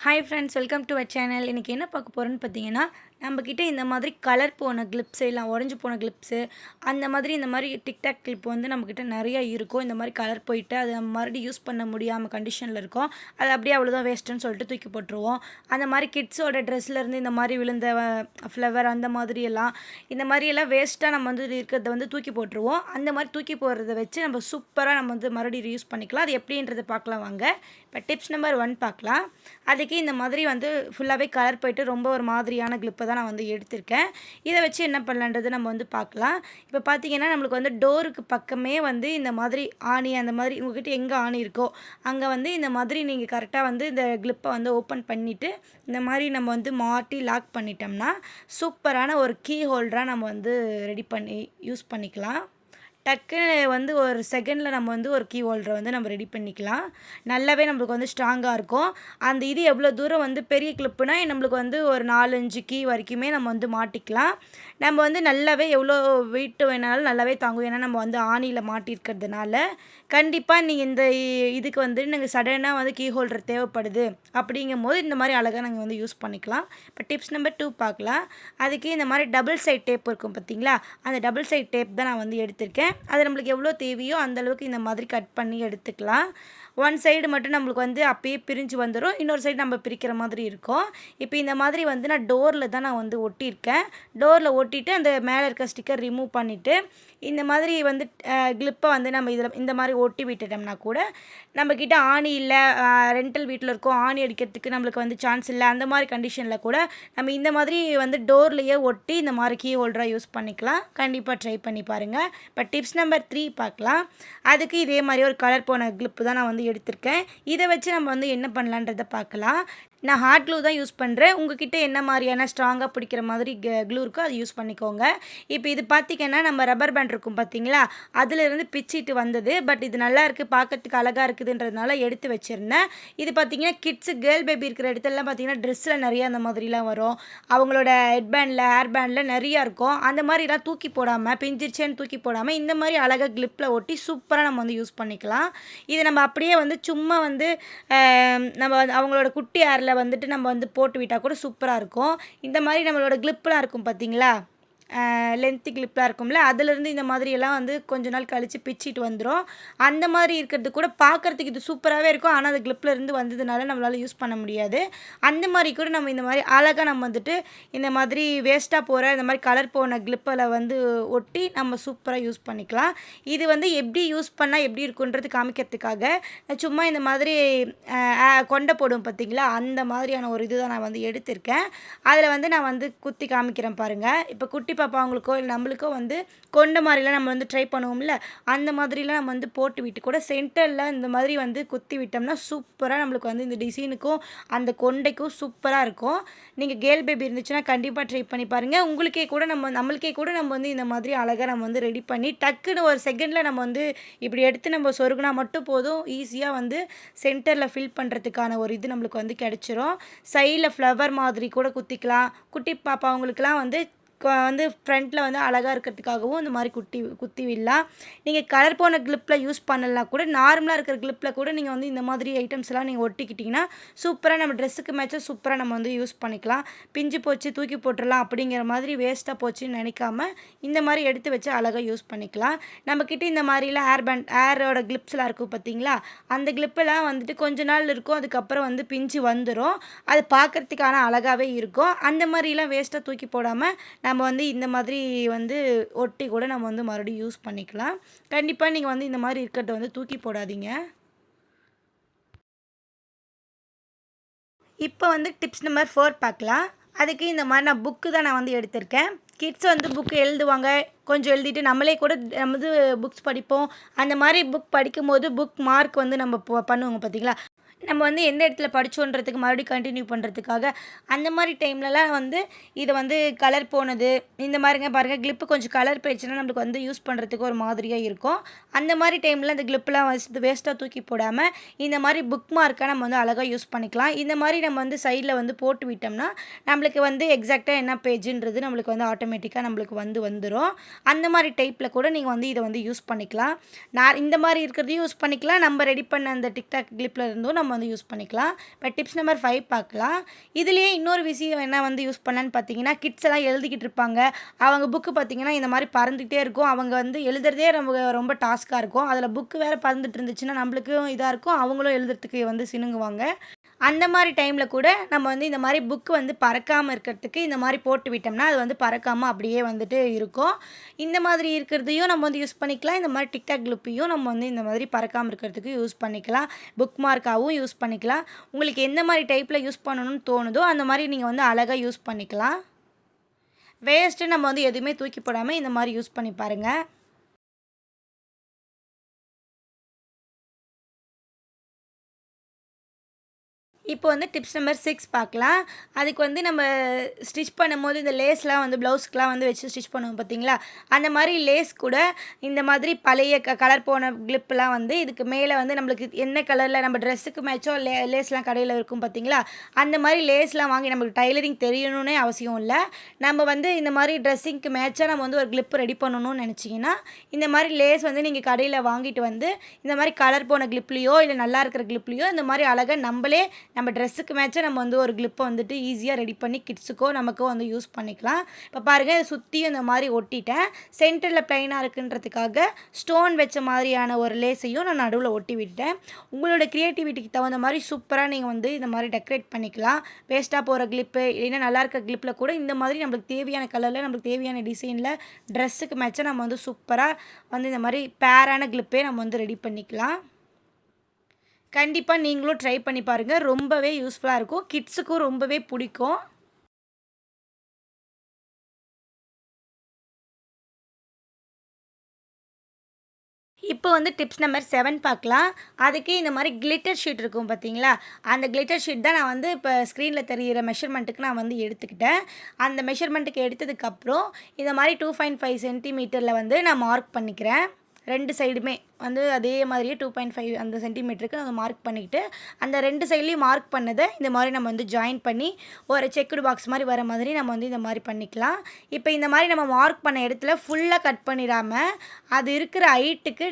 Hi friends welcome to a channel இன்றைக்கி என்ன பார்க்க போகிறோன்னு பார்த்தீங்கன்னா நம்மக்கிட்ட இந்த மாதிரி கலர் போன கிளிப்ஸு இல்லை உடஞ்சி போன கிளிப்ஸு அந்த மாதிரி இந்த மாதிரி டிக்டாக் கிளிப் வந்து நம்மக்கிட்ட நிறைய இருக்கும். இந்த மாதிரி கலர் போயிட்டு அது நம்ம மறுபடியும் யூஸ் பண்ண முடியாமல் கண்டிஷனில் இருக்கும். அது அப்படியே அவ்வளோதான் வேஸ்ட்டுன்னு சொல்லிட்டு தூக்கி போட்டுருவோம். அந்த மாதிரி கிட்ஸோட ட்ரெஸ்லேருந்து இந்த மாதிரி விழுந்த ஃப்ளவர் அந்த மாதிரி எல்லாம் இந்த மாதிரி எல்லாம் வேஸ்ட்டாக நம்ம வந்து இருக்கிறத வந்து தூக்கி போட்டுருவோம். அந்த மாதிரி தூக்கி போடுறத வச்சு நம்ம சூப்பராக நம்ம வந்து மறுபடியும் யூஸ் பண்ணிக்கலாம். அது எப்படின்றத பார்க்கலாம் வாங்க. இப்போ டிப்ஸ் நம்பர் ஒன் பார்க்கலாம். அதுக்கு இந்த மாதிரி வந்து ஃபுல்லாகவே கலர் போயிட்டு ரொம்ப ஒரு மாதிரியான கிளிப்பை தான் நான் வந்து எடுத்திருக்கேன். இதை வச்சு என்ன பண்ணலான்றது நம்ம வந்து பார்க்கலாம். இப்போ பார்த்தீங்கன்னா நம்மளுக்கு வந்து டோருக்கு பக்கமே வந்து இந்த மாதிரி ஆணி அந்த மாதிரி உங்ககிட்ட எங்கே ஆணி இருக்கோ அங்கே வந்து இந்த மாதிரி நீங்கள் கரெக்டாக வந்து இந்த கிளிப்பை வந்து ஓப்பன் பண்ணிவிட்டு இந்த மாதிரி நம்ம வந்து மாட்டி லாக் பண்ணிட்டோம்னா சூப்பரான ஒரு கீ ஹோல்டராக நம்ம வந்து ரெடி பண்ணி யூஸ் பண்ணிக்கலாம். டக்குன்னு வந்து ஒரு செகண்டில் நம்ம வந்து ஒரு கீ ஹோல்டரை வந்து நம்ம ரெடி பண்ணிக்கலாம். நல்லாவே நம்மளுக்கு வந்து ஸ்ட்ராங்காக இருக்கும். அந்த இது எவ்வளோ தூரம் வந்து பெரிய கிளிப்புனா நம்மளுக்கு வந்து ஒரு நாலஞ்சு கீ வரைக்குமே நம்ம வந்து மாட்டிக்கலாம். நம்ம வந்து நல்லாவே எவ்வளோ வெயிட் வேணாலும் நல்லாவே தாங்கும். ஏன்னா நம்ம வந்து ஆணியில் மாட்டியிருக்கிறதுனால கண்டிப்பாக நீங்கள் இந்த இதுக்கு வந்து நாங்கள் சடனாக வந்து கீ ஹோல்டர் தேவைப்படுது. அப்படிங்கும் போது இந்த மாதிரி அழகாக நாங்கள் வந்து யூஸ் பண்ணிக்கலாம். இப்போ டிப்ஸ் நம்பர் டூ பார்க்கலாம். அதுக்கு இந்த மாதிரி டபுள் சைட் டேப் இருக்கும் பார்த்தீங்களா அந்த டபுள் சைட் டேப் தான் நான் வந்து எடுத்திருக்கேன். அது நம்மளுக்கு எவ்வளோ தேவையோ அந்தளவுக்கு இந்த மாதிரி கட் பண்ணி எடுத்துக்கலாம். ஒன் சைடு மட்டும் நம்மளுக்கு வந்து அப்பயே பிரிஞ்சு வந்துடும் இன்னொரு சைடு நம்ம பிரிக்கிற மாதிரி இருக்கும். இப்போ இந்த மாதிரி வந்து நான் டோரில் தான் நான் வந்து ஒட்டியிருக்கேன். டோரில் ஒட்டிட்டு அந்த மேலே இருக்க ஸ்டிக்கர் ரிமூவ் பண்ணிவிட்டு இந்த மாதிரி வந்து கிளிப்பை வந்து நம்ம இதில் இந்த மாதிரி ஒட்டி விட்டுட்டோம்னா கூட நம்மக்கிட்ட ஆணி இல்லை ரெண்டல் வீட்டில் இருக்கோம் ஆணி அடிக்கிறதுக்கு நம்மளுக்கு வந்து சான்ஸ் இல்லை அந்த மாதிரி கண்டிஷனில் கூட நம்ம இந்த மாதிரி வந்து டோர்லேயே ஒட்டி இந்த மாதிரி கீ ஹோல்டராக யூஸ் பண்ணிக்கலாம். கண்டிப்பாக ட்ரை பண்ணி பாருங்கள் இப்போ டிப்ஸ் நம்பர் த்ரீ பார்க்கலாம். அதுக்கு இதே மாதிரி ஒரு கலர் போன கிளிப்பு தான் நான் வந்து எடுத்திருக்கேன். இதை வச்சு நம்ம வந்து என்ன பண்ணலான்றதை பார்க்கலாம். நான் ஹார்ட் க்ளூ தான் யூஸ் பண்ணுறேன் உங்ககிட்ட என்ன மாதிரியான ஸ்ட்ராங்காக பிடிக்கிற மாதிரி க்ளூ இருக்கோ அதை யூஸ் பண்ணிக்கோங்க. இப்போ இது பார்த்திங்கன்னா நம்ம ரப்பர் பேண்ட் இருக்கும் பார்த்தீங்களா அதிலிருந்து பிச்சிட்டு வந்தது. பட் இது நல்லா இருக்குது பார்க்கறதுக்கு அழகாக இருக்குதுன்றதுனால எடுத்து வச்சுருந்தேன். இது பார்த்திங்கன்னா கிட்ஸு கேர்ள் பேபி இருக்கிற இடத்துலலாம் பார்த்திங்கன்னா ட்ரெஸ்ஸில் நிறையா அந்த மாதிரிலாம் வரும். அவங்களோட ஹெட் பேண்டில் ஹேர் பேண்டில் நிறையா இருக்கும். அந்த மாதிரிலாம் தூக்கி போடாமல் பிஞ்சிருச்சேன்னு தூக்கி போடாமல் இந்த மாதிரி அழகாக கிளிப்பில் ஒட்டி சூப்பராக நம்ம வந்து யூஸ் பண்ணிக்கலாம். இது நம்ம அப்படியே வந்து சும்மா வந்து நம்ம அவங்களோட குட்டி ஹேரில் வந்துட்டு நம்ம வந்து போட்டு விட்டால் கூட சூப்பராக இருக்கும். இந்த மாதிரி நம்மளோட கிளிப்லாம் இருக்கும் பார்த்தீங்களா? லென்த்து கிளிப்பாக இருக்கும்ல அதுலேருந்து இந்த மாதிரியெல்லாம் வந்து கொஞ்ச நாள் கழித்து பிச்சிட்டு வந்துடும் அந்த மாதிரி இருக்கிறது கூட பார்க்குறதுக்கு இது சூப்பராகவே இருக்கும். ஆனால் அது கிளிப்லேருந்து வந்ததுனால நம்மளால் யூஸ் பண்ண முடியாது. அந்த மாதிரி கூட நம்ம இந்த மாதிரி அழகாக நம்ம வந்துட்டு இந்த மாதிரி வேஸ்ட்டாக போகிற இந்த மாதிரி கலர் போன கிளிப்பில் வந்து ஒட்டி நம்ம சூப்பராக யூஸ் பண்ணிக்கலாம். இது வந்து எப்படி யூஸ் பண்ணால் எப்படி இருக்குன்றது காமிக்கிறதுக்காக சும்மா இந்த மாதிரி கொண்டை போடும் பார்த்தீங்களா அந்த மாதிரியான ஒரு இது தான் நான் வந்து எடுத்திருக்கேன். அதில் வந்து நான் வந்து குத்தி காமிக்கிறேன் பாருங்கள் இப்போ குட்டி பாப்பாவங்களுக்கோ இல்லை நம்மளுக்கோ வந்து கொண்ட மாதிரிலாம் நம்ம வந்து ட்ரை பண்ணுவோம்ல அந்த மாதிரிலாம் நம்ம வந்து போட்டு விட்டு கூட சென்டரில் இந்த மாதிரி வந்து குத்தி விட்டோம்னா சூப்பராக நம்மளுக்கு வந்து இந்த டிசைனுக்கும் அந்த கொண்டைக்கும் சூப்பராக இருக்கும். நீங்கள் கேர்ள் பேபி இருந்துச்சுன்னா கண்டிப்பாக ட்ரை பண்ணி பாருங்கள் உங்களுக்கே கூட நம்ம நம்மளுக்கே கூட நம்ம வந்து இந்த மாதிரி அழகாக நம்ம வந்து ரெடி பண்ணி டக்குன்னு ஒரு செகண்டில் நம்ம வந்து இப்படி எடுத்து நம்ம சொருகுனா மட்டும் போதும். ஈஸியாக வந்து சென்டரில் ஃபில் பண்ணுறதுக்கான ஒரு இது நம்மளுக்கு வந்து கிடச்சிரும். சைடில் ஃப்ளவர் மாதிரி கூட குத்திக்கலாம். குட்டி பாப்பா அவங்களுக்குலாம் வந்து வந்து ஃப்ரண்ட்டில் வந்து அழகாக இருக்கிறதுக்காகவும் இந்த மாதிரி குட்டி குத்தி விடலாம் நீங்கள் கலர் போன கிளிப்பில் யூஸ் பண்ணலாம் கூட நார்மலாக இருக்கிற கிளிப்பில் கூட நீங்கள் வந்து இந்த மாதிரி ஐட்டம்ஸ்லாம் நீங்கள் ஒட்டிக்கிட்டிங்கன்னா சூப்பராக நம்ம ட்ரெஸ்ஸுக்கு மேட்சாக சூப்பராக நம்ம வந்து யூஸ் பண்ணிக்கலாம். பிஞ்சு போச்சு தூக்கி போட்டுடலாம் அப்படிங்கிற மாதிரி வேஸ்ட்டாக போச்சுன்னு நினைக்காம இந்த மாதிரி எடுத்து வச்சு அழகாக யூஸ் பண்ணிக்கலாம். நம்மக்கிட்ட இந்த மாதிரிலாம் ஹேர் பேண்ட் ஹேரோட கிளிப்ஸ்லாம் இருக்கும் பார்த்தீங்களா அந்த கிளிப்பெல்லாம் வந்துட்டு கொஞ்ச நாள் இருக்கும் அதுக்கப்புறம் வந்து பிஞ்சு வந்துடும் அது பார்க்குறதுக்கான அழகாகவே இருக்கும். அந்த மாதிரிலாம் வேஸ்ட்டாக தூக்கி போடாமல் நம்ம வந்து இந்த மாதிரி வந்து ஒட்டி கூட நம்ம வந்து மறுபடியும் யூஸ் பண்ணிக்கலாம். கண்டிப்பாக நீங்கள் வந்து இந்த மாதிரி இருக்கிறத வந்து தூக்கி போடாதீங்க. இப்போ வந்து டிப்ஸ் நம்பர் ஃபோர் பார்க்கலாம். அதுக்கு இந்த மாதிரி நான் புக்கு தான் நான் வந்து எடுத்திருக்கேன். கிட்ஸ் வந்து புக்கு எழுதுவாங்க. கொஞ்சம் எழுதிட்டு நம்மளே கூட வந்து புக்ஸ் படிப்போம். அந்த மாதிரி புக் படிக்கும்போது புக் மார்க் வந்து நம்ம பண்ணுவோங்க பார்த்தீங்களா நம்ம வந்து எந்த இடத்துல படித்தோன்றதுக்கு மறுபடியும் கண்டினியூ பண்ணுறதுக்காக அந்த மாதிரி டைம்லலாம் வந்து இதை வந்து கலர் போனது இந்த மாதிரிங்க பாருங்கள் கிளிப்பு கொஞ்சம் கலர் போயிடுச்சுன்னா நம்மளுக்கு வந்து யூஸ் பண்ணுறதுக்கு ஒரு மாதிரியாக இருக்கும். அந்த மாதிரி டைமில் இந்த கிளிப்பெலாம் வச்சு வேஸ்ட்டாக தூக்கி போடாமல் இந்த மாதிரி புக் மார்க்காக நம்ம வந்து அழகாக யூஸ் பண்ணிக்கலாம். இந்த மாதிரி நம்ம வந்து சைடில் வந்து போட்டு விட்டோம்னா நம்மளுக்கு வந்து எக்ஸாக்டாக என்ன பேஜுன்றது நம்மளுக்கு வந்து ஆட்டோமேட்டிக்காக நம்மளுக்கு வந்து வந்துடும் அந்த மாதிரி டைப்பில் கூட நீங்கள் வந்து இதை வந்து யூஸ் பண்ணிக்கலாம். நான் இந்த மாதிரி இருக்கிறதையும் யூஸ் பண்ணிக்கலாம். நம்ம ரெடி பண்ண அந்த டிக்டாக் கிளிப்பில் இருந்தும் நம்ம நம்ம வந்து யூஸ் பண்ணிக்கலாம். இப்போ டிப்ஸ் நம்பர் ஃபைவ் பார்க்கலாம். இதுலேயே இன்னொரு விஷயம் என்ன வந்து யூஸ் பண்ணலான்னு பார்த்தீங்கன்னா கிட்ஸ் எல்லாம் எழுதிக்கிட்டு இருப்பாங்க. அவங்க புக்கு பார்த்தீங்கன்னா இந்த மாதிரி பறந்துக்கிட்டே இருக்கும். அவங்க வந்து எழுதுறதே ரொம்ப ரொம்ப டாஸ்க்காக இருக்கும். அதில் புக்கு வேறு பறந்துட்டு இருந்துச்சுன்னா நம்மளுக்கும் இதாக இருக்கும். அவங்களும் எழுதுறதுக்கு வந்து சினுங்குவாங்க. அந்த மாதிரி டைமில் கூட நம்ம வந்து இந்த மாதிரி புக்கு வந்து பறக்காமல் இருக்கிறதுக்கு இந்த மாதிரி போட்டு விட்டோம்னா அது வந்து பறக்காமல் அப்படியே வந்துட்டு இருக்கும். இந்த மாதிரி இருக்கிறதையும் நம்ம வந்து யூஸ் பண்ணிக்கலாம். இந்த மாதிரி டிக்டாக் க்ளூப்பையும் நம்ம வந்து இந்த மாதிரி பறக்காமல் இருக்கிறதுக்கு யூஸ் பண்ணிக்கலாம். புக் மார்க்காகவும் யூஸ் பண்ணிக்கலாம். உங்களுக்கு எந்த மாதிரி டைப்பில் யூஸ் பண்ணணும்னு தோணுதோ அந்த மாதிரி நீங்கள் வந்து அழகாக யூஸ் பண்ணிக்கலாம். வேஸ்ட்டு நம்ம வந்து எதுவுமே தூக்கி போடாமல் இந்த மாதிரி யூஸ் பண்ணி பாருங்கள் இப்போ வந்து டிப்ஸ் நம்பர் சிக்ஸ் பார்க்கலாம். அதுக்கு வந்து நம்ம ஸ்டிச் பண்ணும்போது இந்த லேஸ்லாம் வந்து ப்ளவுஸ்க்குலாம் வந்து வச்சு ஸ்டிச் பண்ணுவோம் பார்த்தீங்களா? அந்த மாதிரி லேஸ் கூட இந்த மாதிரி பழைய க கலர் போன கிளிப்லாம் வந்து இதுக்கு மேலே வந்து நம்மளுக்கு என்ன கலரில் நம்ம ட்ரெஸ்ஸுக்கு மேட்சோ லே லேஸ்லாம் கடையில் இருக்கும் பார்த்தீங்களா? அந்த மாதிரி லேஸ்லாம் வாங்கி நம்மளுக்கு டைலரிங் தெரியணும்னே அவசியம் இல்லை. நம்ம வந்து இந்த மாதிரி ட்ரெஸ்ஸிங்க்கு மேட்சாக நம்ம வந்து ஒரு கிளிப் ரெடி பண்ணணும்னு நினச்சிங்கன்னா இந்த மாதிரி லேஸ் வந்து நீங்கள் கடையில் வாங்கிட்டு வந்து இந்த மாதிரி கலர் போன கிளிப்லேயோ இல்லை நல்லா இருக்கிற கிளிப்லேயோ இந்த மாதிரி அழகாக நம்மளே நம்ம ட்ரெஸ்ஸுக்கு மேட்சாக நம்ம வந்து ஒரு கிளிப்பை வந்துட்டு ஈஸியாக ரெடி பண்ணி கிட்ஸுக்கோ நமக்கோ வந்து யூஸ் பண்ணிக்கலாம். இப்போ பாருங்கள் இதை சுற்றியும் இந்த மாதிரி ஒட்டிட்டேன். சென்டரில் ப்ளைனாக இருக்குன்றதுக்காக ஸ்டோன் வச்ச மாதிரியான ஒரு லேஸையும் நான் நடுவில் ஒட்டி விட்டேன் உங்களோட க்ரியேட்டிவிட்டிக்கு தகுந்த மாதிரி சூப்பராக நீங்கள் வந்து இந்த மாதிரி டெக்கரேட் பண்ணிக்கலாம். வேஸ்ட்டாக போகிற கிளிப்பு இல்லைன்னா நல்லா இருக்க கிளிப்பில் கூட இந்த மாதிரி நம்மளுக்கு தேவையான கலரில் நம்மளுக்கு தேவையான டிசைனில் ட்ரெஸ்ஸுக்கு மேட்சாக நம்ம வந்து சூப்பராக வந்து இந்த மாதிரி பேரான கிளிப்பே நம்ம வந்து ரெடி பண்ணிக்கலாம். கண்டிப்பாக நீங்களும் ட்ரை பண்ணி பாருங்கள் ரொம்பவே யூஸ்ஃபுல்லாக இருக்கும். கிட்ஸுக்கும் ரொம்பவே பிடிக்கும். இப்போ வந்து டிப்ஸ் நம்பர் செவன் பார்க்கலாம். அதுக்கு இந்த மாதிரி கிளிட்டர் ஷீட் இருக்கும் பார்த்தீங்களா? அந்த கிளிட்டர் ஷீட் தான் நான் வந்து இப்போ ஸ்க்ரீனில் தெரிகிற மெஷர்மெண்ட்டுக்கு நான் வந்து எடுத்துக்கிட்டேன். அந்த மெஷர்மெண்ட்டுக்கு எடுத்ததுக்கப்புறம் இந்த மாதிரி டூ பாயிண்ட் ஃபைவ் சென்டிமீட்டரில் வந்து நான் மார்க் பண்ணிக்கிறேன். ரெண்டு சைடுமே வந்து அதே மாதிரியே டூ பாயிண்ட் ஃபைவ் அந்த சென்டிமீட்டருக்கு நம்ம மார்க் பண்ணிக்கிட்டு அந்த ரெண்டு சைட்லேயும் மார்க் பண்ணதை இந்த மாதிரி நம்ம வந்து ஜாயின் பண்ணி ஒரு செக்குடு பாக்ஸ் மாதிரி வர மாதிரி நம்ம வந்து இந்த மாதிரி பண்ணிக்கலாம். இப்போ இந்த மாதிரி நம்ம மார்க் பண்ண இடத்துல ஃபுல்லாக கட் பண்ணிடாமல் அது இருக்கிற ஹைட்டுக்கு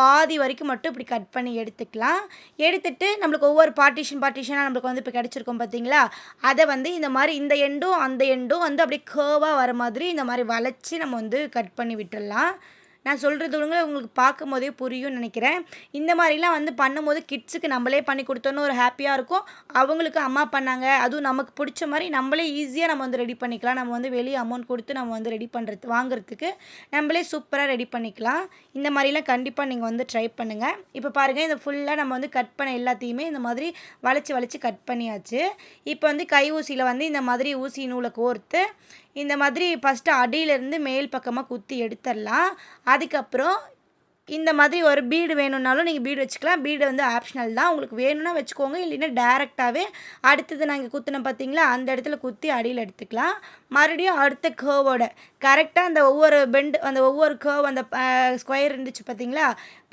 பாதி வரைக்கும் மட்டும் இப்படி கட் பண்ணி எடுத்துக்கலாம். எடுத்துட்டு நம்மளுக்கு ஒவ்வொரு பார்ட்டிஷன் பார்ட்டிஷனாக நம்மளுக்கு வந்து இப்போ கிடச்சிருக்கோம் பார்த்தீங்களா அதை வந்து இந்த மாதிரி இந்த எண்டும் அந்த எண்டும் வந்து அப்படியே கேர்வாக வர மாதிரி இந்த மாதிரி வளைச்சி நம்ம வந்து கட் பண்ணி விட்டுடலாம். நான் சொல்கிறது ஒழுங்கு உங்களுக்கு பார்க்கும் போதே புரியும்னு நினைக்கிறேன். இந்த மாதிரிலாம் வந்து பண்ணும்போது கிட்ஸுக்கு நம்மளே பண்ணி கொடுத்தோன்னு ஒரு ஹாப்பியாக இருக்கும். அவங்களுக்கு அம்மா பண்ணாங்க. அதுவும் நமக்கு பிடிச்ச மாதிரி நம்மளே ஈஸியாக நம்ம வந்து ரெடி பண்ணிக்கலாம். நம்ம வந்து வெளியே அமௌண்ட் கொடுத்து நம்ம வந்து ரெடி பண்ணுறது வாங்குறதுக்கு நம்மளே சூப்பராக ரெடி பண்ணிக்கலாம். இந்த மாதிரிலாம் கண்டிப்பாக நீங்கள் வந்து ட்ரை பண்ணுங்கள் இப்போ பாருங்கள் இந்த ஃபுல்லாக நம்ம வந்து கட் பண்ண எல்லாத்தையுமே இந்த மாதிரி வளைச்சி வளைச்சி கட் பண்ணியாச்சு. இப்போ வந்து கை ஊசியில் வந்து இந்த மாதிரி ஊசி நூலை கோர்த்து இந்த மாதிரி ஃபஸ்ட்டு அடியிலேருந்து மேல் பக்கமாக குத்தி எடுத்துடலாம். அதுக்கப்புறம் இந்த மாதிரி ஒரு பீடு வேணும்னாலும் நீங்கள் பீடு வச்சுக்கலாம். பீடு வந்து ஆப்ஷனல் தான். உங்களுக்கு வேணும்னா வச்சுக்கோங்க. இல்லைன்னா டேரெக்டாகவே அடுத்தது நாங்கள் குத்தினோம் பார்த்தீங்களா அந்த இடத்துல குத்தி அடியில் எடுத்துக்கலாம். மறுபடியும் அடுத்த கேர்வோட கரெக்டாக அந்த ஒவ்வொரு பெண்டு அந்த ஒவ்வொரு கேர்வ் அந்த ஸ்கொயர் இருந்துச்சு பார்த்தீங்களா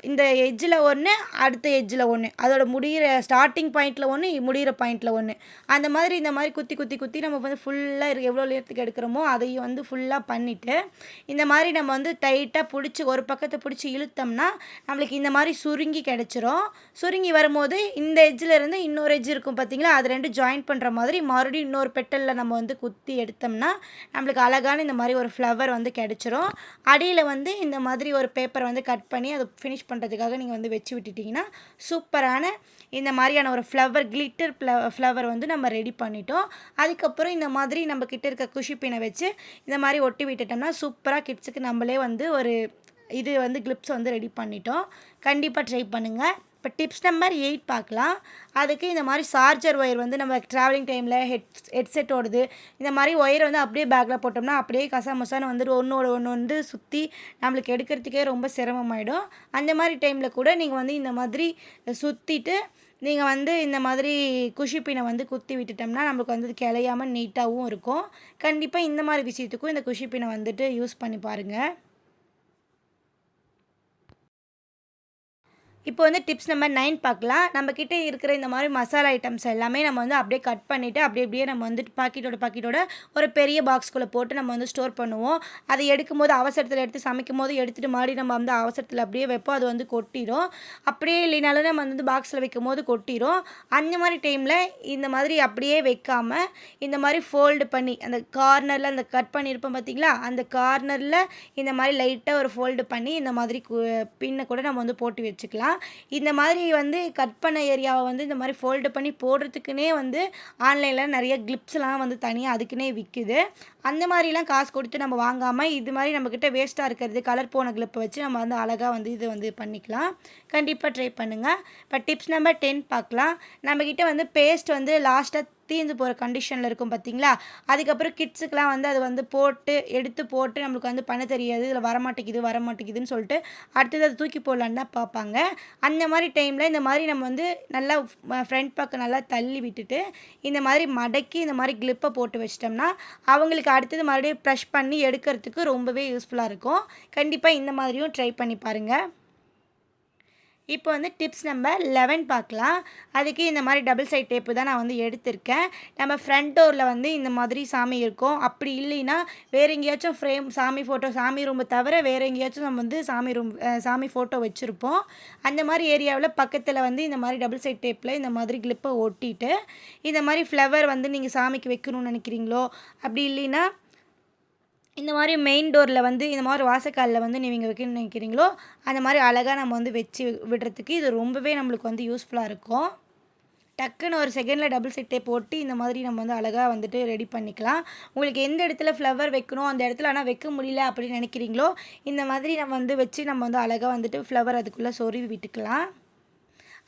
இந்த எஜ்ஜில் ஒன்று அடுத்த எஜ்ஜில் ஒன்று அதோட முடிகிற ஸ்டார்டிங் பாயிண்டில் ஒன்று முடிகிற பாயிண்ட்டில் ஒன்று அந்த மாதிரி இந்த மாதிரி குத்தி குத்தி குத்தி நம்ம வந்து ஃபுல்லாக எவ்வளோ நேரத்துக்கு எடுக்கிறோமோ அதையும் வந்து ஃபுல்லாக பண்ணிவிட்டு இந்த மாதிரி நம்ம வந்து டைட்டாக பிடிச்சி ஒரு பக்கத்தை பிடிச்சி இழுத்தோம்னா நம்மளுக்கு இந்த மாதிரி சுருங்கி கிடச்சிரும். சுருங்கி வரும்போது இந்த எஜ்ஜில் இருந்து இன்னொரு எஜ்ஜு இருக்கும் பார்த்தீங்களா அது ரெண்டு ஜாயின் பண்ணுற மாதிரி மறுபடியும் இன்னொரு பெட்டலில் நம்ம வந்து குத்தி எடுத்தோம்னா நம்மளுக்கு அழகான இந்த மாதிரி ஒரு ஃப்ளவர் வந்து கிடச்சிரும். அடியில் வந்து இந்த மாதிரி ஒரு பேப்பரை வந்து கட் பண்ணி அதை ஃபினிஷ் பண்ணுறதுக்காக நீங்கள் வந்து வச்சு விட்டுட்டிங்கன்னா சூப்பரான இந்த மாதிரியான ஒரு ஃப்ளவர் கிளிட்டர் ஃப்ளவர் வந்து நம்ம ரெடி பண்ணிட்டோம். அதுக்கப்புறம் இந்த மாதிரி நம்ம கிட்ட இருக்க குஷிப்பினை வச்சு இந்த மாதிரி ஒட்டி விட்டுட்டோம்னா சூப்பராக கிட்ஸுக்கு நம்மளே வந்து ஒரு இது வந்து கிளிப்ஸ் வந்து ரெடி பண்ணிட்டோம். கண்டிப்பாக ட்ரை பண்ணுங்கள் இப்போ டிப்ஸ் நம்பர் எயிட் பார்க்கலாம். அதுக்கு இந்த மாதிரி சார்ஜர் ஒயர் வந்து நம்ம ட்ராவலிங் டைமில் ஹெட் ஹெட்செட் ஓடுது. இந்த மாதிரி ஒயர் வந்து அப்படியே பேக்கில் போட்டோம்னா அப்படியே கசாமசான்னு வந்துட்டு ஒன்றோட ஒன்று வந்து சுற்றி நம்மளுக்கு எடுக்கிறதுக்கே ரொம்ப சிரமமாயிடும். அந்த மாதிரி டைமில் கூட நீங்கள் வந்து இந்த மாதிரி சுற்றிட்டு நீங்கள் வந்து இந்த மாதிரி குஷிப்பினை வந்து குத்தி விட்டுட்டோம்னா நம்மளுக்கு வந்து கிளையாமல் நீட்டாகவும் இருக்கும். கண்டிப்பாக இந்த மாதிரி விஷயத்துக்கும் இந்த குஷிப்பினை வந்துட்டு யூஸ் பண்ணி பாருங்கள் இப்போ வந்து டிப்ஸ் நம்பர் நைன் பார்க்கலாம். நம்மக்கிட்ட இருக்கிற இந்த மாதிரி மசாலா ஐட்டம்ஸ் எல்லாமே நம்ம வந்து அப்படியே கட் பண்ணிவிட்டு அப்படியே அப்படியே நம்ம வந்துட்டு பாக்கெட்டோட பாக்கெட்டோட ஒரு பெரிய பாக்ஸ்குள்ளே போட்டு நம்ம வந்து ஸ்டோர் பண்ணுவோம். அதை எடுக்கும்போது அவசரத்தில் எடுத்து சமைக்கும் போது எடுத்துகிட்டு மாடி நம்ம வந்து அவசரத்தில் அப்படியே வைப்போம். அது வந்து கொட்டிடும் அப்படியே இல்லைனாலும் நம்ம வந்து பாக்ஸில் வைக்கும் போது கொட்டிடும் அந்த மாதிரி டைமில் இந்த மாதிரி அப்படியே வைக்காமல் இந்த மாதிரி ஃபோல்டு பண்ணி அந்த கார்னரில் அந்த கட் பண்ணியிருப்போம் பார்த்தீங்களா? அந்த கார்னரில் இந்த மாதிரி லைட்டாக ஒரு ஃபோல்டு பண்ணி இந்த மாதிரி பின்னை கூட நம்ம வந்து போட்டு வச்சுக்கலாம். இந்த மாதிரி வந்து கட் பண்ண ஏரியாவை வந்து இந்த மாதிரி ஃபோல்டு பண்ணி போடுறதுக்குனே வந்து ஆன்லைனில் நிறைய கிளிப்ஸ்லாம் வந்து தனியாக அதுக்குன்னே விற்குது அந்த மாதிரிலாம் காசு கொடுத்து நம்ம வாங்காமல் இது மாதிரி நம்மக்கிட்ட வேஸ்ட்டாக இருக்கிறது கலர் போன கிளிப்பை வச்சு நம்ம வந்து அழகாக வந்து இது வந்து பண்ணிக்கலாம். கண்டிப்பாக ட்ரை பண்ணுங்கள் இப்போ டிப்ஸ் நம்பர் டென் பார்க்கலாம். நம்மக்கிட்ட வந்து பேஸ்ட் வந்து லாஸ்ட்டாக தீர்ந்து போகிற கண்டிஷனில் இருக்கும் பார்த்தீங்களா அதுக்கப்புறம் கிட்ஸுக்கெலாம் வந்து அது வந்து போட்டு எடுத்து போட்டு நம்மளுக்கு வந்து பண்ண தெரியாது. இதில் வரமாட்டேங்குது வரமாட்டேங்குதுன்னு சொல்லிட்டு அடுத்தது அதை தூக்கி போடலான்னு தான் பார்ப்பாங்க. அந்த மாதிரி டைமில் இந்த மாதிரி நம்ம வந்து நல்லா ஃப்ரண்ட் பக்கம் நல்லா தள்ளி விட்டுட்டு இந்த மாதிரி மடக்கி இந்த மாதிரி கிளிப்பை போட்டு வச்சிட்டோம்னா அவங்களுக்கு அடுத்தது மறுபடியும் ப்ரஷ் பண்ணி எடுக்கிறதுக்கு ரொம்பவே யூஸ்ஃபுல்லாக இருக்கும். கண்டிப்பாக இந்த மாதிரியும் ட்ரை பண்ணி பாருங்கள் இப்போ வந்து டிப்ஸ் நம்பர் லெவன் பார்க்கலாம். அதுக்கு இந்த மாதிரி டபுள் சைட் டேப்பு தான் நான் வந்து எடுத்திருக்கேன். நம்ம ஃப்ரண்ட் டோரில் வந்து இந்த மாதிரி சாமி இருக்கும். அப்படி இல்லைன்னா வேறு எங்கேயாச்சும் ஃப்ரேம் சாமி ஃபோட்டோ சாமி ரூமை தவிர வேறு எங்கேயாச்சும் நம்ம வந்து சாமி ரூம் சாமி ஃபோட்டோ வச்சுருப்போம். அந்த மாதிரி ஏரியாவில் பக்கத்தில் வந்து இந்த மாதிரி டபுள் சைட் டேப்பில் இந்த மாதிரி கிளிப்பை ஒட்டிட்டு இந்த மாதிரி ஃப்ளவர் வந்து நீங்கள் சாமிக்கு வைக்கணும்னு நினைக்கிறீங்களோ அப்படி இல்லைன்னா இந்த மாதிரி மெயின் டோரில் வந்து இந்த மாதிரி வாசக்காலில் வந்து நீங்கள் வைக்கணும்னு நினைக்கிறீங்களோ அந்த மாதிரி அழகாக நம்ம வந்து வச்சு விடுறதுக்கு இது ரொம்பவே நம்மளுக்கு வந்து யூஸ்ஃபுல்லாக இருக்கும். டக்குன்னு ஒரு செகண்டில் டபுள் செட்டே போட்டு இந்த மாதிரி நம்ம வந்து அழகாக வந்துட்டு ரெடி பண்ணிக்கலாம். உங்களுக்கு எந்த இடத்துல ஃப்ளவர் வைக்கணும் அந்த இடத்துல ஆனால் வைக்க முடியல அப்படின்னு நினைக்கிறீங்களோ இந்த மாதிரி நம்ம வந்து வச்சு நம்ம வந்து அழகாக வந்துட்டு ஃப்ளவர் அதுக்குள்ளே சொருவி விட்டுக்கலாம்.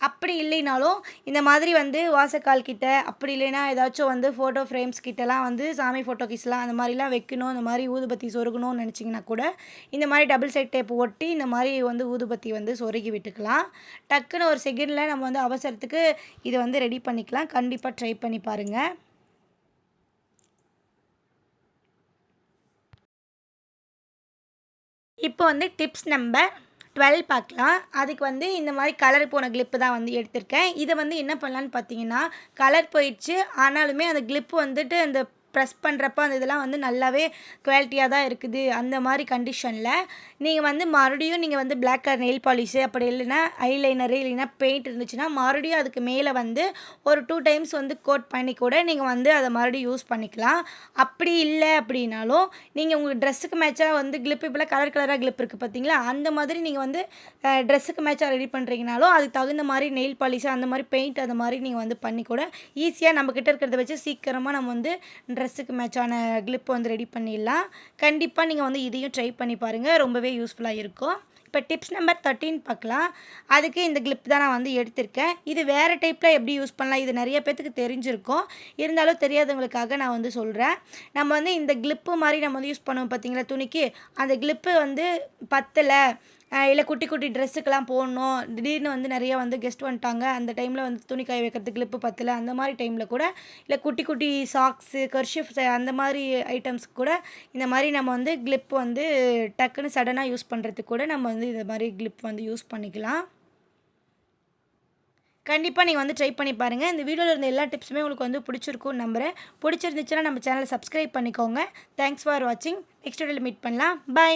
அப்படி இல்லைனாலும் இந்த மாதிரி வந்து வாசக்கால் கிட்ட அப்படி இல்லைன்னா ஏதாச்சும் வந்து ஃபோட்டோ ஃப்ரேம்ஸ் கிட்டலாம் வந்து சாமி ஃபோட்டோ கிஸ்லாம் அந்த மாதிரிலாம் வைக்கணும் இந்த மாதிரி ஊதுபத்தி சொருகணும்னு நினச்சிங்கன்னா கூட இந்த மாதிரி டபுள் சைட் டேப் ஒட்டி இந்த மாதிரி வந்து ஊதுபத்தி வந்து சொருகி விட்டுக்கலாம். டக்குன்னு ஒரு செகண்டில் நம்ம வந்து அவசரத்துக்கு இதை வந்து ரெடி பண்ணிக்கலாம். கண்டிப்பாக ட்ரை பண்ணி பாருங்கள் இப்போ வந்து டிப்ஸ் நம்பர் டுவெல் பார்க்கலாம். அதுக்கு வந்து இந்த மாதிரி கலர் போன கிளிப்பு தான் வந்து எடுத்திருக்கேன். இதை வந்து என்ன பண்ணலான்னு பார்த்தீங்கன்னா கலர் போயிடுச்சு. ஆனாலுமே அந்த கிளிப்பு வந்துட்டு அந்த ப்ரெஸ் பண்ணுறப்ப அந்த இதெல்லாம் வந்து நல்லாவே குவாலிட்டியாக தான் இருக்குது. அந்த மாதிரி கண்டிஷனில் நீங்கள் வந்து மறுபடியும் நீங்கள் வந்து பிளாக் கலர் நெயில் பாலிஷு அப்படி இல்லைன்னா ஐலைனரு இல்லைன்னா பெயிண்ட் இருந்துச்சுன்னா மறுபடியும் அதுக்கு மேலே வந்து ஒரு டூ டைம்ஸ் வந்து கோட் பண்ணி கூட நீங்கள் வந்து அதை மறுபடியும் யூஸ் பண்ணிக்கலாம். அப்படி இல்லை அப்படின்னாலும் நீங்கள் உங்கள் ட்ரெஸ்ஸுக்கு மேட்சாக வந்து கிளிப் இப்போலாம் கலர் கலராக கிளிப் இருக்குது பார்த்தீங்களா? அந்த மாதிரி நீங்கள் வந்து ட்ரெஸ்ஸுக்கு மேட்சாக ரெடி பண்ணுறீங்கனாலும் அதுக்கு தகுந்த மாதிரி நெயில் பாலிஷு அந்த மாதிரி பெயிண்ட் அந்த மாதிரி நீங்கள் வந்து பண்ணி கூட ஈஸியாக நம்மக்கிட்ட இருக்கிறத வச்சு சீக்கிரமாக நம்ம வந்து ட்ரெஸ்ஸுக்கு மேட்சான கிளிப் வந்து ரெடி பண்ணிடலாம். கண்டிப்பாக நீங்கள் வந்து இதையும் ட்ரை பண்ணி பாருங்கள் ரொம்பவே யூஸ்ஃபுல்லாக இருக்கும். இப்போ டிப்ஸ் நம்பர் தேர்ட்டின் பார்க்கலாம். அதுக்கு இந்த கிளிப் தான் நான் வந்து எடுத்திருக்கேன். இது வேறு டைப்பில் எப்படி யூஸ் பண்ணலாம்? இது நிறைய பேத்துக்கு தெரிஞ்சிருக்கும். இருந்தாலும் தெரியாதவங்களுக்காக நான் வந்து சொல்கிறேன் நம்ம வந்து இந்த கிளிப்பு மாதிரி நம்ம வந்து யூஸ் பண்ணுவோம் பார்த்தீங்களா துணிக்கு? அந்த கிளிப்பு வந்து பத்தலை. இல்லை குட்டி குட்டி ட்ரெஸ்ஸுக்கெல்லாம் போடணும். திடீர்னு வந்து நிறைய வந்து கெஸ்ட் வந்துட்டாங்க. அந்த டைமில் வந்து துணி காய வைக்கிறதுக்கு கிளிப்பு பத்தில். அந்த மாதிரி டைமில் கூட இல்லை குட்டி குட்டி சாக்ஸு கர்ஷிஃப் அந்த மாதிரி ஐட்டம்ஸ் கூட இந்த மாதிரி நம்ம வந்து கிளிப் வந்து டக்குன்னு சடனாக யூஸ் பண்ணுறதுக்கு கூட நம்ம வந்து இந்த மாதிரி கிளிப் வந்து யூஸ் பண்ணிக்கலாம். கண்டிப்பாக நீங்கள் வந்து ட்ரை பண்ணி பாருங்கள் இந்த வீடியோவில் இருந்த எல்லா டிப்ஸுமே உங்களுக்கு வந்து பிடிச்சிருக்கும் நம்புகிறேன் பிடிச்சிருந்துச்சுன்னா நம்ம சேனலை சப்ஸ்கிரைப் பண்ணிக்கோங்க. தேங்க்ஸ் ஃபார் வாட்சிங் நெக்ஸ்ட் வீடியோவில் மீட் பண்ணலாம். பாய்